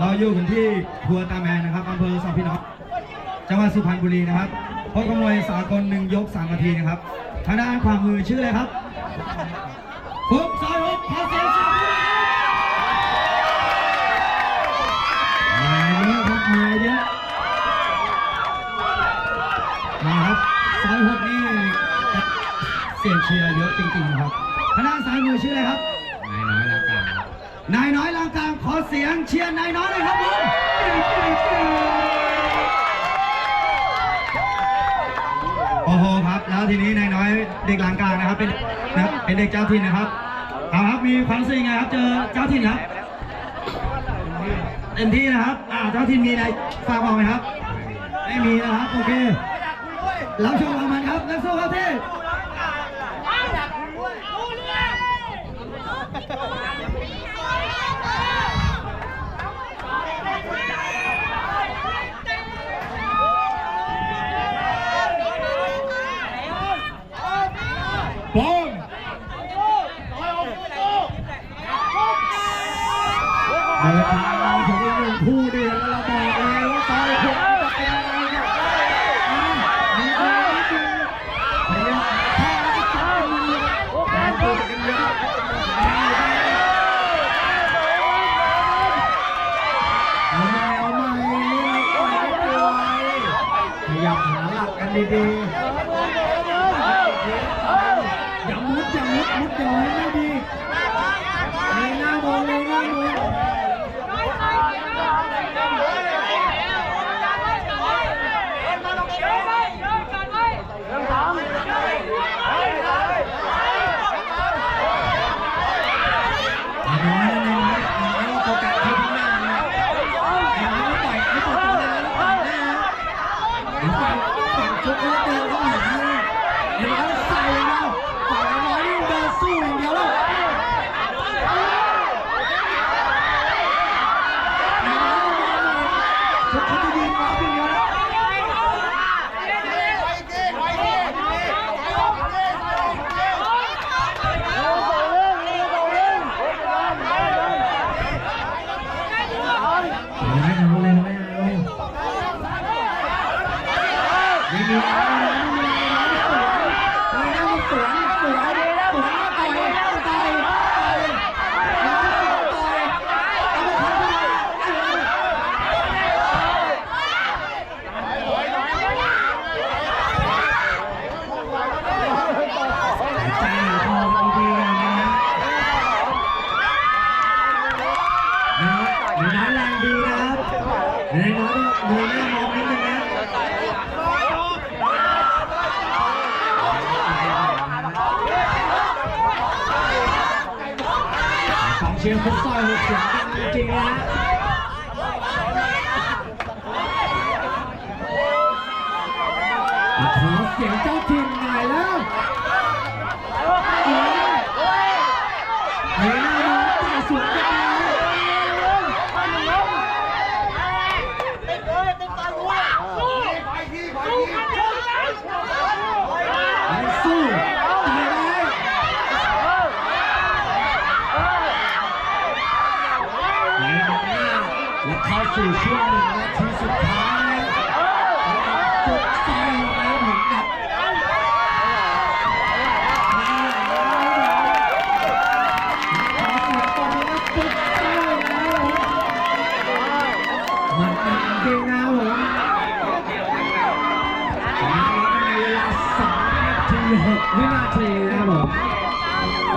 เราอยู่กันที่ครัวตาแมนนะครับอำเภอสองพี่น้องจังหวัดสุพรรณบุรีนะครับพบกับมวยสากลหนึ่งยกสามนาทีนะครับทางด้านความมือชื่ออะไรครับฟุกซอยหกขอเสียงเชียร์ด้วยมาเยอะครับมาเยอะมาครับซอยหกนี่เสียงเชียร์เยอะจริงๆครับทางด้านซ้ายมือชื่ออะไรครับนายน้อยลากา นายน้อยลางกลางขอเสียงเชียร์นายน้อยเลยครับผมโอ้โหครับแล้วทีนี้นายน้อยเด็กลางกลางนะครับ เป็นนะเป็นเด็กเจ้าถิ่นนะครับเอาครับมีความรู้สึกยังไงครับเจอเจ้าถิ่นครับเต็มที่นะครับอ่าเจ้าถิ่นมีอะไรฝากบอกไหมครับไม่มีนะครับโอเครับชมเอามันครับนักสู้ครับ ที่ปมเดินทางมาถึงอีกหนึ่งคู่เดือนแล้วเราบอกเลยว่าซอยหกจะเป็นอะไรเนี่ยอะมีอะไรนิดนึงพยายามแพ้แล้วก็จับมันเลยแรงตัวกันเยอะเอาใหม่เอาใหม่ไม่ปล่อยไม่ปล่อยพยายามหาหลักกันดีๆอย่ามุดอย่ามุดมุดอย่าให้ไม่ดีเลยหน้ามองเลยหน้ามอง ไอ้น้อยนะน้อยไอ้น้อยโฟกัสที่ข้างหน้านะไอ้น้อยไม่ปล่อยไม่ปล่อยตัวเลยแล้วปล่อยหน้าไอ้ฝั่งฝั่งชุกเขาเดินเข้าหาเลยไอ้น้อยใส่เลยนะฝั่งไอ้น้อยนี่เดินสู้อย่างเดียวแล้วไอ้น้อยไม่มาเลยชุกเขาจะยืนรับอย่างเดียวแล้ว ไม่เอาเลยไม่เอาไม่มีอะไรไม่มีอะไรเลยนะมันสวนสวนสวนต่อยต่อยต่อยต่อยเอาไป ทำอะไรใจคอมันดีนะฮะนะครับมีน้ำแรงดีนะครับในน้อยมือหน้ามองนิดนึงนะกอง เชียร์ฟุตซอลหกเสียงดังจริงนะขอเสียงเจ้าถิ่นหน่อ